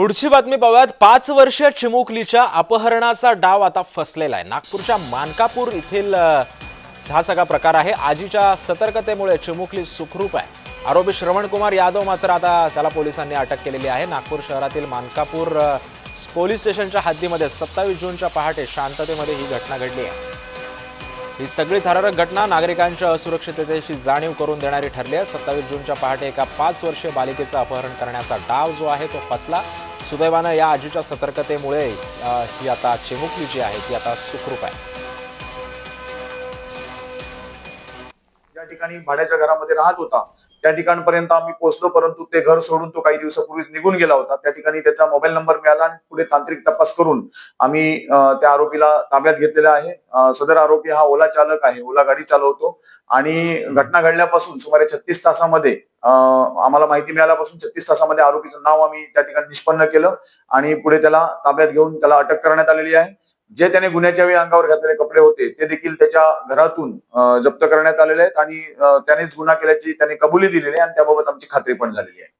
पुढची बातमी पाहूयात. पाच वर्षीय चिमुकलीच्या अपहरणाचा डाव आता फसलेला आहे. नागपूरच्या मानकापूर येथील हा सगळा प्रकार आहे. आजीच्या सतर्कतेमुळे चिमुकली सुखरूप आहे. आरोपी श्रवणकुमार यादव मात्र आता त्याला पोलिसांनी अटक केलेली आहे. नागपूर शहरातील मानकापूर पोलीस स्टेशनच्या हद्दीमध्ये सत्तावीस जूनच्या पहाटे शांततेमध्ये ही घटना घडली आहे. ही सगळी थरारक घटना नागरिकांच्या असुरक्षिततेची जाणीव करून देणारी ठरली आहे. सत्तावीस जूनच्या पहाटे एका पाच वर्षीय बालिकेचं अपहरण करण्याचा डाव जो आहे तो फसला. सुदैवानं या आजीच्या सतर्कतेमुळे ही आता चिमुकली जी आहे ती आता सुखरूप आहे. ज्या ठिकाणी भाड्याच्या घरामध्ये राहत होता त्या ठिकाणपर्यंत आम्ही पोहोचलो परंतु ते घर सोडून तो काही दिवसापूर्वीच निघून गेला होता. त्या ठिकाणी त्याचा मोबाईल नंबर मिळाला आणि पुढे तांत्रिक तपास करून आम्ही त्या आरोपीला ताब्यात घेतलेला आहे. सदर आरोपी हा ओला चालक आहे ओला गाडी चालवतो. आणि घटना घडल्यापासून सुमारे छत्तीस तासामध्ये आम्हाला माहिती मिळाल्यापासून छत्तीस तासामध्ये आरोपीचं नाव आम्ही त्या ठिकाणी निष्पन्न केलं आणि पुढे त्याला ताब्यात घेऊन त्याला अटक करण्यात आलेली आहे. जे त्याने गुन्ह्याच्या वेळी अंगावर घातलेले कपडे होते ते देखील त्याच्या घरातून जप्त करण्यात आलेले आहेत आणि त्यानेच गुन्हा केल्याची त्याने कबुली दिलेली आहे आणि त्याबाबत आमची खात्री पण झालेली आहे.